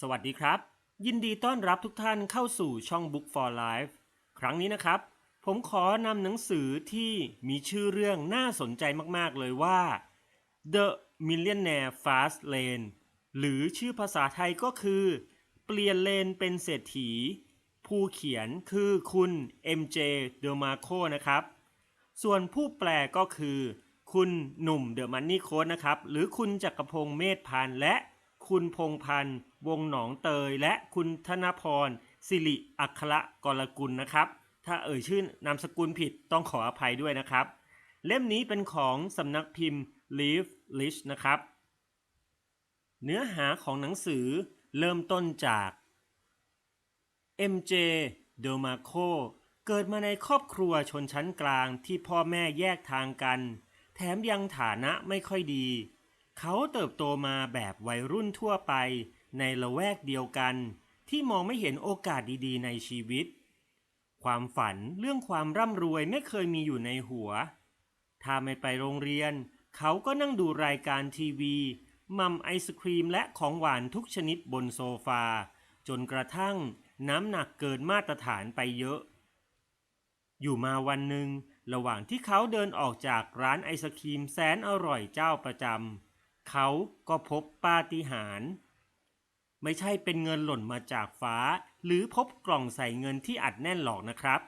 สวัสดีครับ ยินดีต้อนรับทุกท่านเข้าสู่ช่อง Book for Life ครั้งนี้นะครับ ผมขอนำหนังสือที่มีชื่อเรื่องน่าสนใจมาก ๆ เลยว่า The Millionaire Fast Lane หรือชื่อภาษาไทยก็คือ เปลี่ยนเลนเป็นเศรษฐี ผู้เขียนคือคุณ MJ d e m a r c o นะครับ ส่วนผู้แปลก็คือ คุณหนุ่มเดอะมันนี่โค้ดนะครับ หรือคุณจักรพงศ์เมธพันธ์และคุณพงพันธ์ วงหนองเตย และคุณธนพรสิริอัคระกรกุลนะครับ ถ้าเอ่ยชื่อนามสกุลผิดต้องขออภัยด้วยนะครับ เล่มนี้เป็นของสำนักพิมพ์ Leaf List นะครับ เนื้อหาของหนังสือเริ่มต้นจาก MJ เดลมาโคเกิดมาในครอบครัวชนชั้นกลางที่พ่อแม่แยกทางกัน แถมยังฐานะไม่ค่อยดี เขาเติบโตมาแบบวัยรุ่นทั่วไป ในละแวกเดียวกันที่มองไม่เห็นโอกาสดีๆ ในชีวิต ความฝันเรื่องความร่ำรวยไม่เคยมีอยู่ในหัว ถ้าไม่ไปโรงเรียน เขาก็นั่งดูรายการทีวีมัมไอศครีมและของหวานทุกชนิดบนโซฟา จนกระทั่งน้ำหนักเกินมาตรฐานไปเยอะ อยู่มาวันหนึ่งระหว่างที่เขาเดินออกจากร้านไอศครีมแสนอร่อยเจ้าประจำเขาก็พบปาฏิหาริย์ ไม่ใช่เป็นเงินหล่นมาจากฟ้า หรือพบกล่องใส่เงินที่อัดแน่นหรอกนะครับ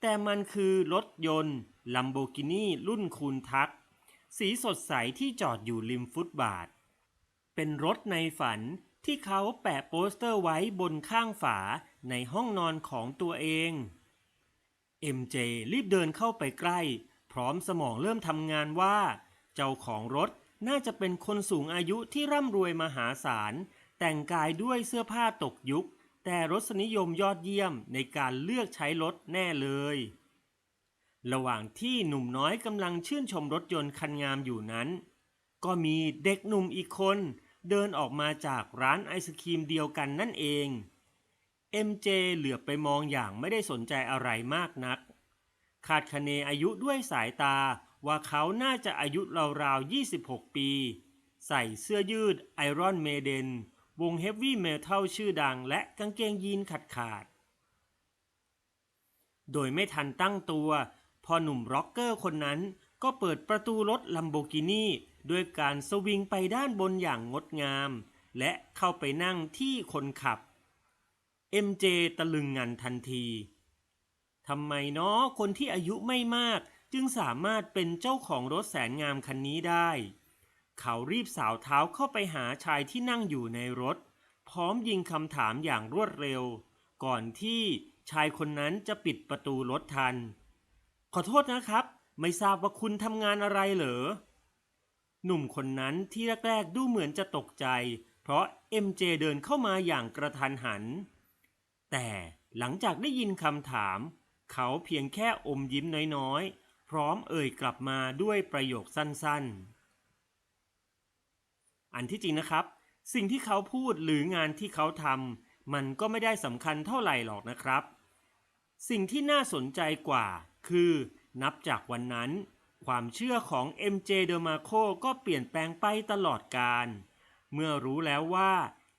แต่มันคือรถยนต์ลัมโบกินีรุ่นคูนทัก สีสดใสที่จอดอยู่ริมฟุตบาท เป็นรถในฝันที่เขาแปะโปสเตอร์ไว้บนข้างฝาในห้องนอนของตัวเอง MJ รีบเดินเข้าไปใกล้ พร้อมสมองเริ่มทำงานว่า เจ้าของรถน่าจะเป็นคนสูงอายุที่ร่ำรวยมหาศาล แต่งกายด้วยเสื้อผ้าตกยุค แต่รสนิยมยอดเยี่ยมในการเลือกใช้รถแน่เลย ระหว่างที่หนุ่มน้อยกำลังชื่นชมรถยนต์คันงามอยู่นั้น ก็มีเด็กหนุ่มอีกคน เดินออกมาจากร้านไอศครีมเดียวกันนั่นเอง MJ เหลือบไปมองอย่างไม่ได้สนใจอะไรมากนัก คาดคะเนอายุด้วยสายตาว่าเขาน่าจะอายุราวๆ 26 ปี ใส่เสื้อยืดไอรอนเมเดน วงเฮฟวี่เมทัลชื่อดังและกางเกงยีนขาดขาดๆโดยไม่ทันตั้งตัว พอหนุ่มร็อกเกอร์คนนั้นก็เปิดประตูรถลัมโบกินีด้วยการสวิงไปด้านบนอย่างงดงาม และเข้าไปนั่งที่คนขับ MJ ตะลึงงันทันทีทำไมเนาะคนที่อายุไม่มากจึงสามารถเป็นเจ้าของรถแสนงามคันนี้ได้ เขารีบสาวเท้าเข้าไปหาชายที่นั่งอยู่ในรถ พร้อมยิงคำถามอย่างรวดเร็ว ก่อนที่ชายคนนั้นจะปิดประตูรถทัน ขอโทษนะครับ ไม่ทราบว่าคุณทำงานอะไรเหรอ หนุ่มคนนั้นที่แรกๆดูเหมือนจะตกใจ เพราะ MJ เดินเข้ามาอย่างกระทันหัน แต่หลังจากได้ยินคำถาม เขาเพียงแค่อมยิ้มน้อยๆ พร้อมเอ่ยกลับมาด้วยประโยคสั้นๆ อันที่จริงนะครับ สิ่งที่เขาพูดหรืองานที่เขาทำมันก็ไม่ได้สำคัญเท่าไหร่หรอกนะครับ สิ่งที่น่าสนใจกว่า คือนับจากวันนั้น ความเชื่อของ MJ d e m a r c o ก็เปลี่ยนแปลงไปตลอดการ เมื่อรู้แล้วว่า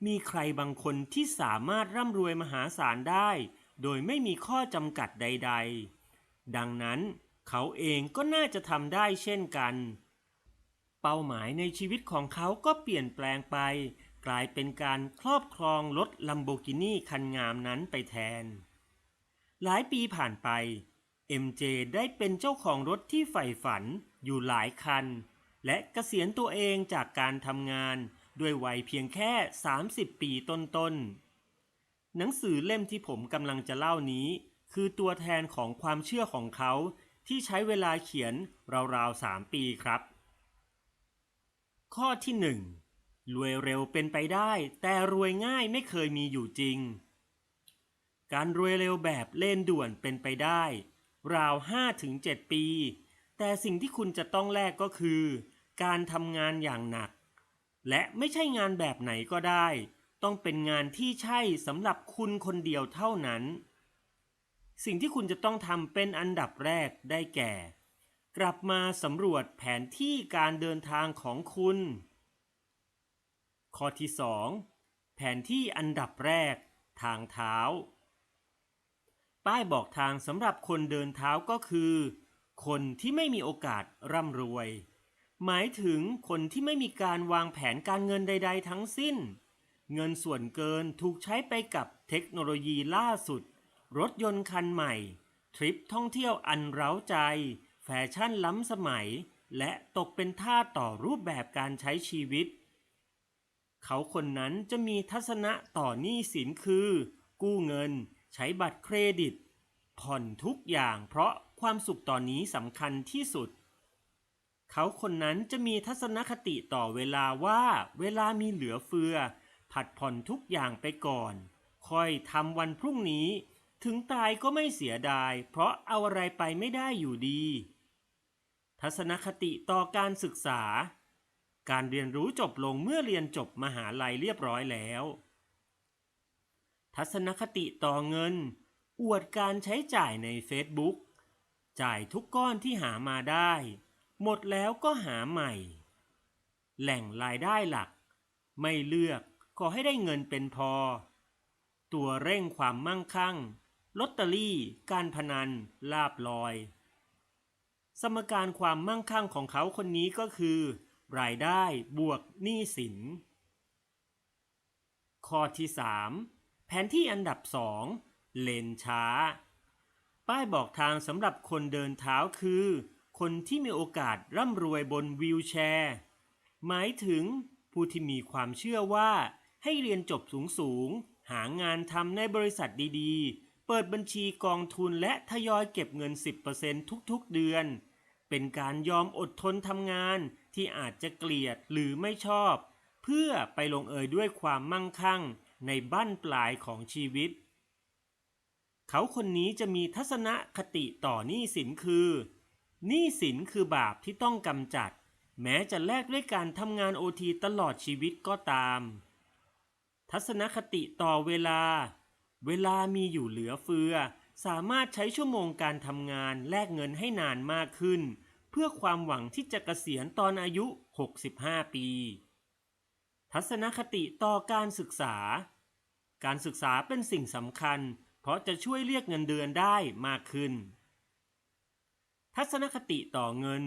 มีใครบางคนที่สามารถร่ำรวยมหาศาลได้ โดยไม่มีข้อจำกัดใด ๆ ดังนั้นเขาเองก็น่าจะทำได้เช่นกัน เป้าหมายในชีวิตของเขาก็เปลี่ยนแปลงไป กลายเป็นการครอบครองรถลัมโบกินีคันงามนั้นไปแทน หลายปีผ่านไป MJ ได้เป็นเจ้าของรถที่ใฝ่ฝันอยู่หลายคัน และเกษียณตัวเองจากการทำงาน ด้วยวัยเพียงแค่ 30 ปีต้นๆ หนังสือเล่มที่ผมกำลังจะเล่านี้ คือตัวแทนของความเชื่อของเขาที่ใช้เวลาเขียนราวๆ 3 ปีครับ ข้อที่1รวยเร็วเป็นไปได้ แต่รวยง่ายไม่เคยมีอยู่จริง การรวยเร็วแบบเล่นด่วนเป็นไปได้ ราว 5-7 ปี แต่สิ่งที่คุณจะต้องแลกก็คือ การทำงานอย่างหนัก และไม่ใช่งานแบบไหนก็ได้ ต้องเป็นงานที่ใช่สำหรับคุณคนเดียวเท่านั้น สิ่งที่คุณจะต้องทำเป็นอันดับแรกได้แก่ กลับมาสำรวจแผนที่การเดินทางของคุณ ข้อที่ 2 แผนที่อันดับแรก ทางเท้า ป้ายบอกทางสำหรับคนเดินเท้าก็คือ คนที่ไม่มีโอกาสร่ำรวย หมายถึงคนที่ไม่มีการวางแผนการเงินใด ๆ ทั้งสิ้น เงินส่วนเกินถูกใช้ไปกับเทคโนโลยีล่าสุด รถยนต์คันใหม่ ทริปท่องเที่ยวอันเร้าใจ แฟชั่นล้ำสมัย และตกเป็นท่าต่อรูปแบบการใช้ชีวิต เขาคนนั้นจะมีทัศนะต่อหนี้สินคือ กู้เงิน ใช้บัตรเครดิต ผ่อนทุกอย่างเพราะความสุขตอนนี้สำคัญที่สุด เขาคนนั้นจะมีทัศนคติต่อเวลาว่าเวลามีเหลือเฟือ ผัดผ่อนทุกอย่างไปก่อน ค่อยทำวันพรุ่งนี้ ถึงตายก็ไม่เสียดาย เพราะเอาอะไรไปไม่ได้อยู่ดี ทัศนคติต่อการศึกษา การเรียนรู้จบลงเมื่อเรียนจบมหาลัยเรียบร้อยแล้ว ทัศนคติต่อเงิน อวดการใช้จ่ายใน Facebook จ่ายทุกก้อนที่หามาได้ หมดแล้วก็หาใหม่ แหล่งรายได้หลัก ไม่เลือกขอให้ได้เงินเป็นพอ ตัวเร่งความมั่งคั่ง ลอตเตอรี่ การพนัน ลาบลอย สมการความมั่งคั่งของเขาคนนี้ก็คือ รายได้บวกหนี้สิน ข้อที่ 3 แผนที่อันดับ 2 เลนช้า ป้ายบอกทางสำหรับคนเดินเท้าคือ คนที่มีโอกาสร่ำรวยบนวีลแชร์ หมายถึงผู้ที่มีความเชื่อว่าให้เรียนจบสูงๆหางานทำในบริษัทดีๆ เปิดบัญชีกองทุนและทยอยเก็บเงิน 10%ทุกๆเดือน เป็นการยอมอดทนทำงานที่อาจจะเกลียดหรือไม่ชอบ เพื่อไปลงเอยด้วยความมั่งคั่งในบั้นปลายของชีวิต เขาคนนี้จะมีทัศนคติต่อหนี้สินคือหนี้สินคือบาปที่ต้องกำจัด แม้จะแลกด้วยการทำงานโอทีตลอดชีวิตก็ตาม ทัศนคติต่อเวลา เวลามีอยู่เหลือเฟือ สามารถใช้ชั่วโมงการทำงานแลกเงินให้นานมากขึ้น เพื่อความหวังที่จะเกษียณตอนอายุ 65 ปี ทัศนคติต่อการศึกษา การศึกษาเป็นสิ่งสำคัญ เพราะจะช่วยเรียกเงินเดือนได้มากขึ้น ทัศนคติต่อเงิน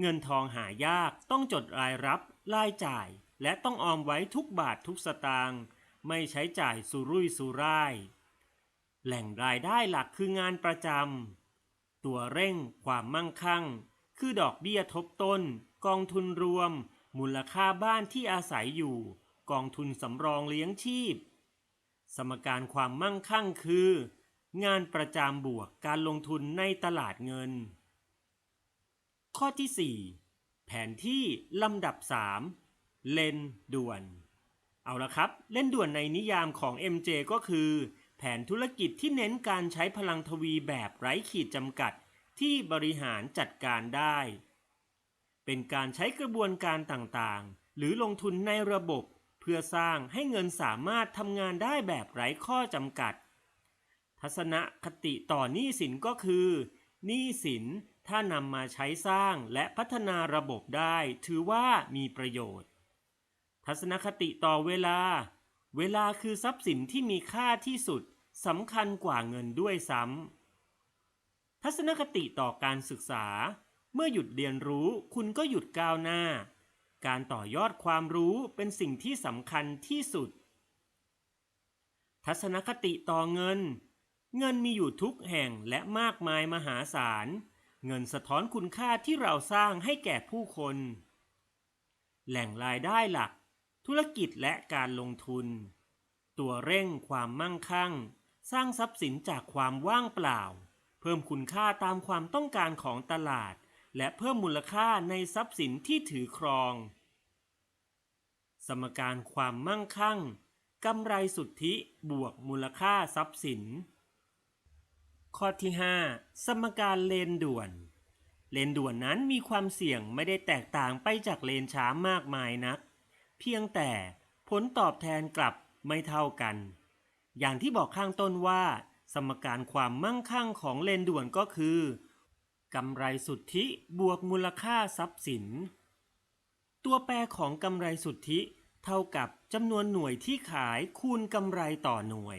เงินทองหายากต้องจดรายรับ รายจ่าย และต้องออมไว้ทุกบาททุกสตางค์ ไม่ใช้จ่ายสุรุ่ยสุร่าย แหล่งรายได้หลักคืองานประจำ ตัวเร่งความมั่งคั่ง คือดอกเบี้ยทบต้น กองทุนรวม มูลค่าบ้านที่อาศัยอยู่ กองทุนสำรองเลี้ยงชีพ สมการความมั่งคั่งคือ งานประจำบวกการลงทุนในตลาดเงิน ข้อที่ 4 แผนที่ลำดับ 3 เลนด่วน เอาละครับ เล่นด่วนในนิยามของ MJ ก็คือ แผนธุรกิจที่เน้นการใช้พลังทวีแบบไร้ขีดจำกัด ที่บริหารจัดการได้ เป็นการใช้กระบวนการต่างๆ หรือลงทุนในระบบ เพื่อสร้างให้เงินสามารถทำงานได้แบบไร้ข้อจำกัด ทัศนคติต่อหนี้สินก็คือหนี้สินถ้านำมาใช้สร้างและพัฒนาระบบได้ ถือว่ามีประโยชน์ ทัศนคติต่อเวลา เวลาคือทรัพย์สินที่มีค่าที่สุดสำคัญกว่าเงินด้วยซ้ำทัศนคติต่อการศึกษา เมื่อหยุดเรียนรู้คุณก็หยุดก้าวหน้า การต่อยอดความรู้เป็นสิ่งที่สำคัญที่สุด ทัศนคติต่อเงิน เงินมีอยู่ทุกแห่งและมากมายมหาศาล เงินสะท้อนคุณค่าที่เราสร้างให้แก่ผู้คน แหล่งรายได้หลัก ธุรกิจและการลงทุน ตัวเร่งความมั่งคั่ง สร้างทรัพย์สินจากความว่างเปล่า เพิ่มคุณค่าตามความต้องการของตลาด และเพิ่มมูลค่าในทรัพย์สินที่ถือครอง สมการความมั่งคั่งกำไรสุทธิบวกมูลค่าทรัพย์สิน ข้อที่ 5 สมการเลนด่วน เลนด่วนนั้นมีความเสี่ยงไม่ได้แตกต่างไปจากเลนช้ามากมายนัก เพียงแต่ผลตอบแทนกลับไม่เท่ากัน อย่างที่บอกข้างต้นว่า สมการความมั่งคั่งของเลนด่วนก็คือกำไรสุทธิบวกมูลค่าทรัพย์สิน ตัวแปรของกำไรสุทธิเท่ากับจำนวนหน่วยที่ขายคูณกำไรต่อหน่วย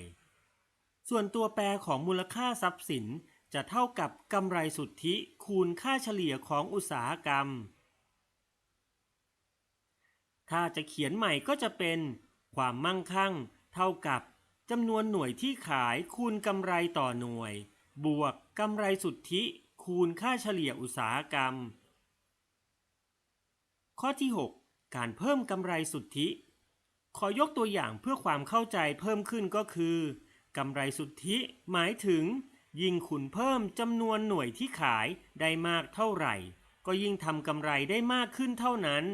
ส่วนตัวแปรของมูลค่าทรัพย์สินจะเท่ากับกำไรสุทธิคูณค่าเฉลี่ยของอุตสาหกรรม ถ้าจะเขียนใหม่ก็จะเป็น ความมั่งคั่ง เท่ากับจำนวนหน่วยที่ขายคูณกำไรต่อหน่วย บวกกำไรสุทธิ คูณค่าเฉลี่ยอุตสาหกรรม ข้อที่ 6 การเพิ่มกำไรสุทธิ ขอยกตัวอย่างเพื่อความเข้าใจเพิ่มขึ้นก็คือกำไรสุทธิหมายถึง ยิ่งคุณเพิ่มจำนวนหน่วยที่ขายได้มากเท่าไหร่ ก็ยิ่งทำกำไรได้มากขึ้นเท่านั้น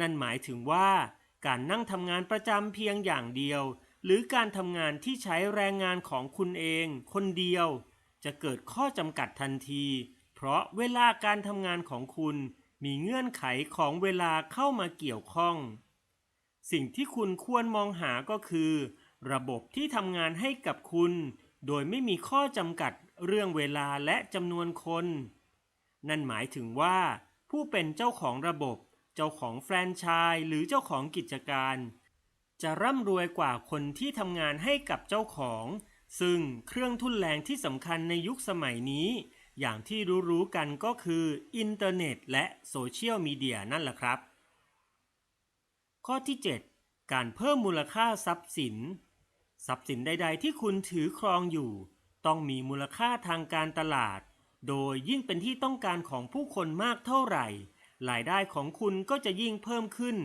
นั่นหมายถึงว่า การนั่งทำงานประจำเพียงอย่างเดียว หรือการทำงานที่ใช้แรงงานของคุณเอง คนเดียว จะเกิดข้อจำกัดทันที เพราะเวลาการทำงานของคุณมีเงื่อนไขของเวลาเข้ามาเกี่ยวข้อง สิ่งที่คุณควรมองหาก็คือ ระบบที่ทำงานให้กับคุณ โดยไม่มีข้อจำกัดเรื่องเวลาและจำนวนคน นั่นหมายถึงว่า ผู้เป็นเจ้าของระบบ เจ้าของแฟรนไชส์หรือเจ้าของกิจการ จะร่ำรวยกว่าคนที่ทำงานให้กับเจ้าของ ซึ่งเครื่องทุนแรงที่สำคัญในยุคสมัยนี้ อย่างที่รู้ๆกันก็คืออินเทอร์เน็ตและโซเชียลมีเดียนั่นแหละครับ ข้อที่ 7 การเพิ่มมูลค่าทรัพย์สิน ทรัพย์สินใด ๆ ที่คุณถือครองอยู่ ต้องมีมูลค่าทางการตลาด โดยยิ่งเป็นที่ต้องการของผู้คนมากเท่าไหร่ รายได้ของคุณก็จะยิ่งเพิ่มขึ้น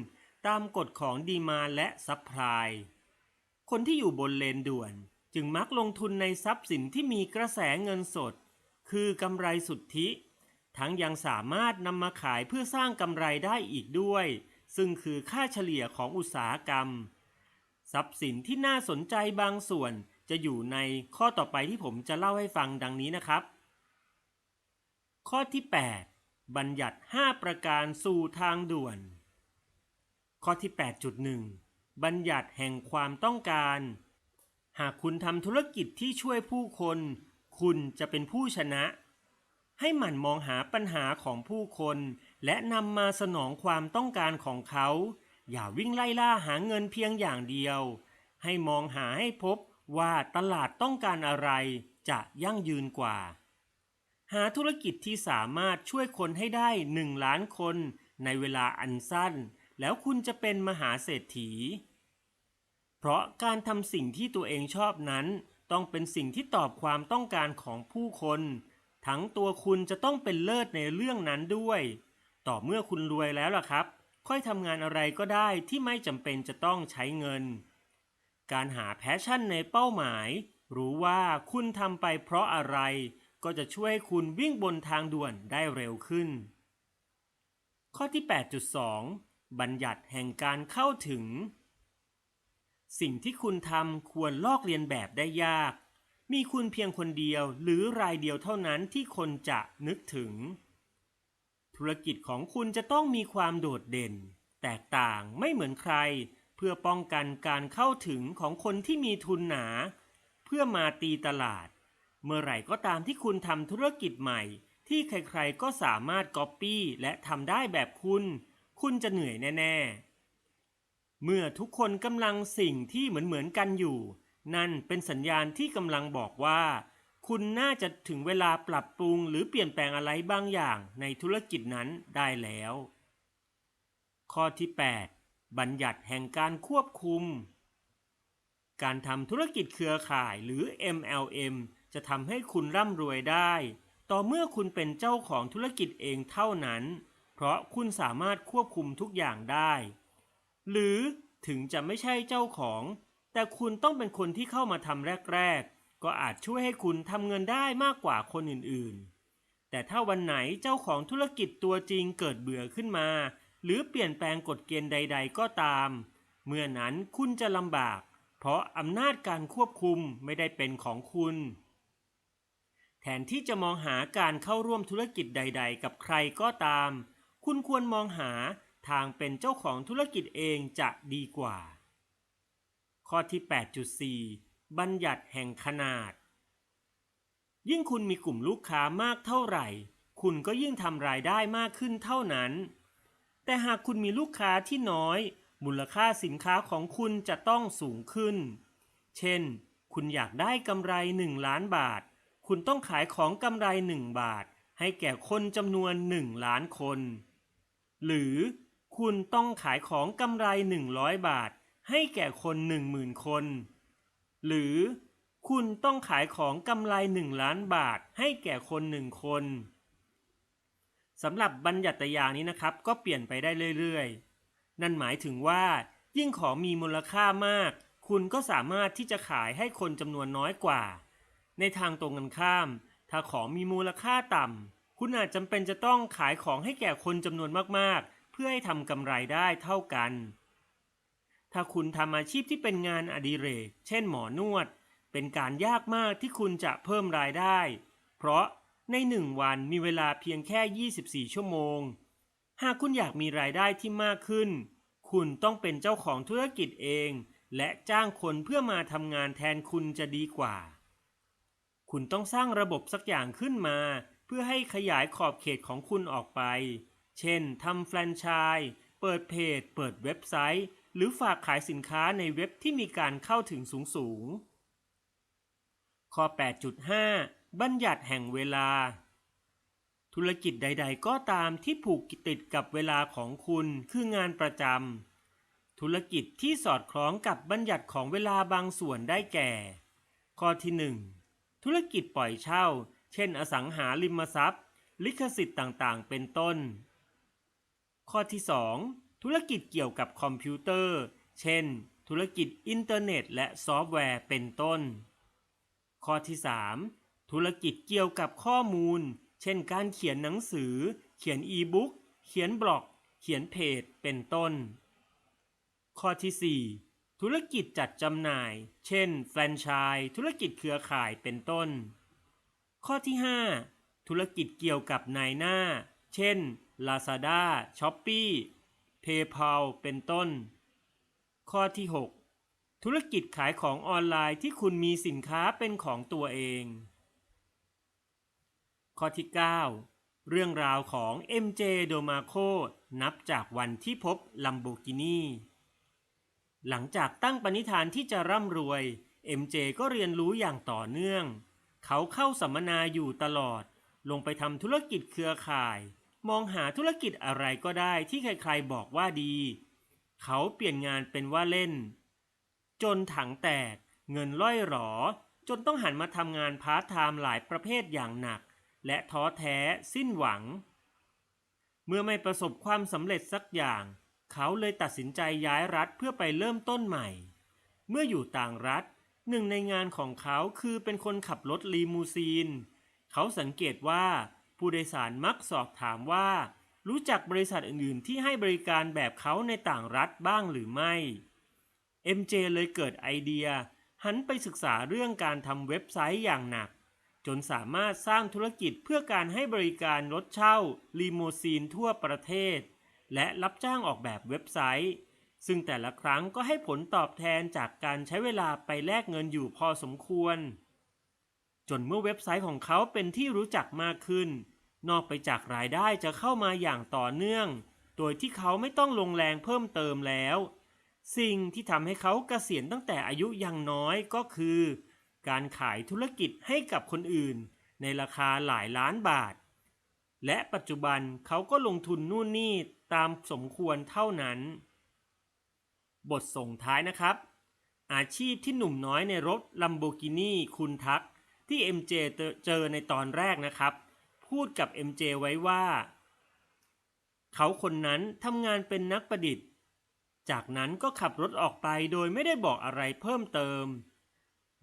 ตามกฎของดีมาและซัพพลายคนที่อยู่บนเลนด่วน จึงมักลงทุนในทรัพย์สินที่มีกระแสเงินสด คือกำไรสุทธิ ทั้งยังสามารถนำมาขายเพื่อสร้างกำไรได้อีกด้วย ซึ่งคือค่าเฉลี่ยของอุตสาหกรรม ทรัพย์สินที่น่าสนใจบางส่วนจะอยู่ในข้อต่อไปที่ผมจะเล่าให้ฟังดังนี้นะครับ ข้อที่ 8 บัญญัติ 5 ประการสู่ทางด่วน ข้อที่ 8.1 บัญญัติแห่งความต้องการ หากคุณทำธุรกิจที่ช่วยผู้คน คุณจะเป็นผู้ชนะ ให้หมั่นมองหาปัญหาของผู้คน และนำมาสนองความต้องการของเขา อย่าวิ่งไล่ล่าหาเงินเพียงอย่างเดียว ให้มองหาให้พบว่าตลาดต้องการอะไรจะยั่งยืนกว่า หาธุรกิจที่สามารถช่วยคนให้ได้หนึ่งล้านคนในเวลาอันสั้น แล้วคุณจะเป็นมหาเศรษฐี เพราะการทำสิ่งที่ตัวเองชอบนั้น ต้องเป็นสิ่งที่ตอบความต้องการของผู้คน ทั้งตัวคุณจะต้องเป็นเลิศในเรื่องนั้นด้วย ต่อเมื่อคุณรวยแล้วล่ะครับ ค่อยทำงานอะไรก็ได้ที่ไม่จำเป็นจะต้องใช้เงิน การหาแพชชั่นในเป้าหมาย รู้ว่าคุณทำไปเพราะอะไร ก็จะช่วยให้คุณวิ่งบนทางด่วนได้เร็วขึ้น ข้อที่ 8.2 บัญญัติแห่งการเข้าถึง สิ่งที่คุณทำควรลอกเลียนแบบได้ยาก มีคุณเพียงคนเดียวหรือรายเดียวเท่านั้นที่คนจะนึกถึง ธุรกิจของคุณจะต้องมีความโดดเด่น แตกต่างไม่เหมือนใคร เพื่อป้องกันการเข้าถึงของคนที่มีทุนหนา เพื่อมาตีตลาด เมื่อไหร่ก็ตามที่คุณทำธุรกิจใหม่ ที่ใครๆก็สามารถก๊อปปี้และทำได้แบบคุณ คุณจะเหนื่อยแน่ๆ เมื่อทุกคนกำลังสิ่งที่เหมือนๆกันอยู่ นั่นเป็นสัญญาณที่กำลังบอกว่า คุณน่าจะถึงเวลาปรับปรุงหรือเปลี่ยนแปลงอะไรบางอย่างในธุรกิจนั้นได้แล้ว ข้อที่ 8 บัญญัติแห่งการควบคุม การทำธุรกิจเครือข่ายหรือ MLM จะทำให้คุณร่ำรวยได้ ต่อเมื่อคุณเป็นเจ้าของธุรกิจเองเท่านั้น เพราะคุณสามารถควบคุมทุกอย่างได้ หรือถึงจะไม่ใช่เจ้าของ แต่คุณต้องเป็นคนที่เข้ามาทำแรก ๆ ก็อาจช่วยให้คุณทำเงินได้มากกว่าคนอื่นๆ แต่ถ้าวันไหนเจ้าของธุรกิจตัวจริงเกิดเบื่อขึ้นมา หรือเปลี่ยนแปลงกฎเกณฑ์ใด ๆ ก็ตาม เมื่อนั้นคุณจะลำบาก เพราะอำนาจการควบคุมไม่ได้เป็นของคุณ แทนที่จะมองหาการเข้าร่วมธุรกิจใด ๆ กับใครก็ตาม คุณควรมองหาทางเป็นเจ้าของธุรกิจเองจะดีกว่า ข้อที่ 8.4 บัญญัติแห่งขนาด ยิ่งคุณมีกลุ่มลูกค้ามากเท่าไหร่ คุณก็ยิ่งทำรายได้มากขึ้นเท่านั้น แต่หากคุณมีลูกค้าที่น้อย มูลค่าสินค้าของคุณจะต้องสูงขึ้น เช่น คุณอยากได้กำไร 1 ล้านบาท คุณต้องขายของกำไร 1 บาท ให้แก่คนจำนวน 1 ล้านคน หรือคุณต้องขายของกำไร 100 บาท ให้แก่คน 10,000 คน หรือคุณต้องขายของกำไร 1 ล้านบาท ให้แก่คน1คนสำหรับบัญญัติยางนี้นะครับ ก็เปลี่ยนไปได้เรื่อยๆ นั่นหมายถึงว่า ยิ่งของมีมูลค่ามาก คุณก็สามารถที่จะขายให้คนจำนวนน้อยกว่า ในทางตรงกันข้าม ถ้าของมีมูลค่าต่ำ คุณอาจจำเป็นจะต้องขายของให้แก่คนจำนวนมากๆ เพื่อให้ทำกำไรได้เท่ากัน ถ้าคุณทำอาชีพที่เป็นงานอดิเรก เช่นหมอนวด เป็นการยากมากที่คุณจะเพิ่มรายได้ เพราะในหนึ่งวันมีเวลาเพียงแค่ 24 ชั่วโมง หากคุณอยากมีรายได้ที่มากขึ้น คุณต้องเป็นเจ้าของธุรกิจเอง และจ้างคนเพื่อมาทำงานแทนคุณจะดีกว่า คุณต้องสร้างระบบสักอย่างขึ้นมา เพื่อให้ขยายขอบเขตของคุณออกไป เช่นทำแฟรนไชส์เปิดเพจ เปิดเว็บไซต์ หรือฝากขายสินค้าในเว็บที่มีการเข้าถึงสูงสูงๆข้อ 8.5 บัญญัติแห่งเวลา ธุรกิจใด ๆ ก็ตามที่ผูกติดกับเวลาของคุณคืองานประจำ ธุรกิจที่สอดคล้องกับบัญญัติของเวลาบางส่วนได้แก่ ข้อที่ 1 ธุรกิจปล่อยเช่า เช่น อสังหาริมทรัพย์ ลิขสิทธิ์ต่างๆ เป็นต้น ข้อที่ 2 ธุรกิจเกี่ยวกับคอมพิวเตอร์ เช่น ธุรกิจอินเทอร์เน็ต และซอฟต์แวร์เป็นต้น ข้อที่ 3 ธุรกิจเกี่ยวกับข้อมูล เช่น การเขียนหนังสือ เขียนอีบุ๊ก เขียนบล็อก เขียนเพจ เป็นต้น ข้อที่ 4 ธุรกิจจัดจำหน่าย เช่น แฟรนไชส์ธุรกิจเครือข่ายเป็นต้น ข้อที่ 5 ธุรกิจเกี่ยวกับนายหน้า เช่น Lazada, Shopee, PayPal เป็นต้น ข้อที่ 6 ธุรกิจขายของออนไลน์ที่คุณมีสินค้าเป็นของตัวเอง ข้อที่ 9 เรื่องราวของ MJ Domaco นับจากวันที่พบ Lamborghini หลังจากตั้งปณิธานที่จะร่ำรวย MJ ก็เรียนรู้อย่างต่อเนื่อง เขาเข้าสัมมนาอยู่ตลอด ลงไปทำธุรกิจเครือข่าย มองหาธุรกิจอะไรก็ได้ที่ใครๆบอกว่าดี เขาเปลี่ยนงานเป็นว่าเล่น จนถังแตก เงินล่อยหรอ จนต้องหันมาทำงานพาร์ทไทม์หลายประเภทอย่างหนัก และท้อแท้สิ้นหวัง เมื่อไม่ประสบความสำเร็จสักอย่าง เขาเลยตัดสินใจย้ายรัฐเพื่อไปเริ่มต้นใหม่ เมื่ออยู่ต่างรัฐหนึ่งในงานของเขาคือเป็นคนขับรถลีมูซีน เขาสังเกตว่าผู้โดยสารมักสอบถามว่า รู้จักบริษัทอื่นๆ ที่ให้บริการแบบเขาในต่างรัฐบ้างหรือไม่ MJ เลยเกิดไอเดีย หันไปศึกษาเรื่องการทำเว็บไซต์อย่างหนัก จนสามารถสร้างธุรกิจเพื่อการให้บริการรถเช่าลีโมซีนทั่วประเทศ และรับจ้างออกแบบเว็บไซต์ ซึ่งแต่ละครั้งก็ให้ผลตอบแทนจากการใช้เวลาไปแลกเงินอยู่พอสมควร จนเมื่อเว็บไซต์ของเขาเป็นที่รู้จักมากขึ้น นอกไปจากรายได้จะเข้ามาอย่างต่อเนื่อง โดยที่เขาไม่ต้องลงแรงเพิ่มเติมแล้ว สิ่งที่ทำให้เขาเกษียณตั้งแต่อายุยังน้อยก็คือ การขายธุรกิจให้กับคนอื่น ในราคาหลายล้านบาทและปัจจุบันเขาก็ลงทุนนู่นนี่ ตามสมควรเท่านั้น บทส่งท้ายนะครับ อาชีพที่หนุ่มน้อยในรถลัมโบกินีคุณทัก ที่ MJ เจอในตอนแรกนะครับ พูดกับ MJ ไว้ว่า เขาคนนั้นทำงานเป็นนักประดิษฐ์ จากนั้นก็ขับรถออกไปโดยไม่ได้บอกอะไรเพิ่มเติม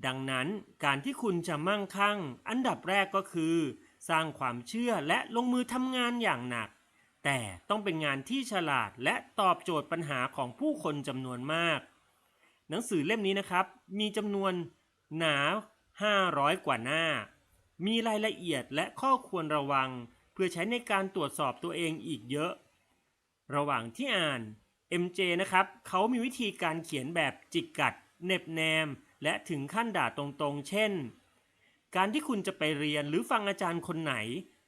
ดังนั้นการที่คุณจะมั่งคั่ง อันดับแรกก็คือ สร้างความเชื่อและลงมือทำงานอย่างหนัก แต่ต้องเป็นงานที่ฉลาดและตอบโจทย์ปัญหาของผู้คนจำนวนมาก หนังสือเล่มนี้นะครับ มีจำนวนหนา 500 กว่าหน้า มีรายละเอียดและข้อควรระวัง เพื่อใช้ในการตรวจสอบตัวเองอีกเยอะ ระหว่างที่อ่าน MJ นะครับเขามีวิธีการเขียนแบบจิกกัด เน็บแนม และถึงขั้นด่าตรงๆ เช่น การที่คุณจะไปเรียนหรือฟังอาจารย์คนไหน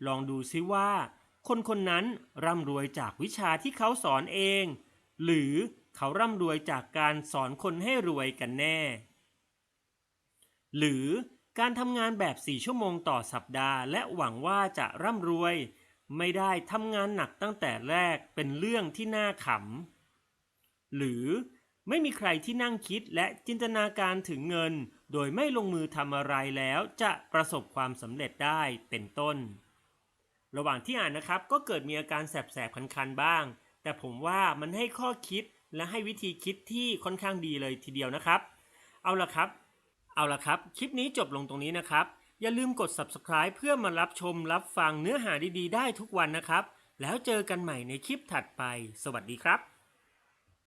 ลองดูซิว่า คนคนนั้นร่ำรวยจากวิชาที่เขาสอนเอง หรือเขาร่ำรวยจากการสอนคนให้รวยกันแน่ หรือการทำงานแบบ 4 ชั่วโมงต่อสัปดาห์ และหวังว่าจะร่ำรวย ไม่ได้ทำงานหนักตั้งแต่แรกเป็นเรื่องที่น่าขำ หรือไม่มีใครที่นั่งคิดและจินตนาการถึงเงิน โดยไม่ลงมือทำอะไรแล้วจะประสบความสำเร็จได้เป็นต้น ระหว่างที่อ่านนะครับก็เกิดมีอาการแสบๆคันๆบ้าง แต่ผมว่ามันให้ข้อคิดและให้วิธีคิดที่ค่อนข้างดีเลยทีเดียวนะครับ เอาละครับ เอาละครับ คลิปนี้จบลงตรงนี้นะครับ อย่าลืมกด subscribe เพื่อมารับชมรับฟังเนื้อหาดีๆ ได้ทุกวันนะครับ แล้วเจอกันใหม่ในคลิปถัดไป สวัสดีครับ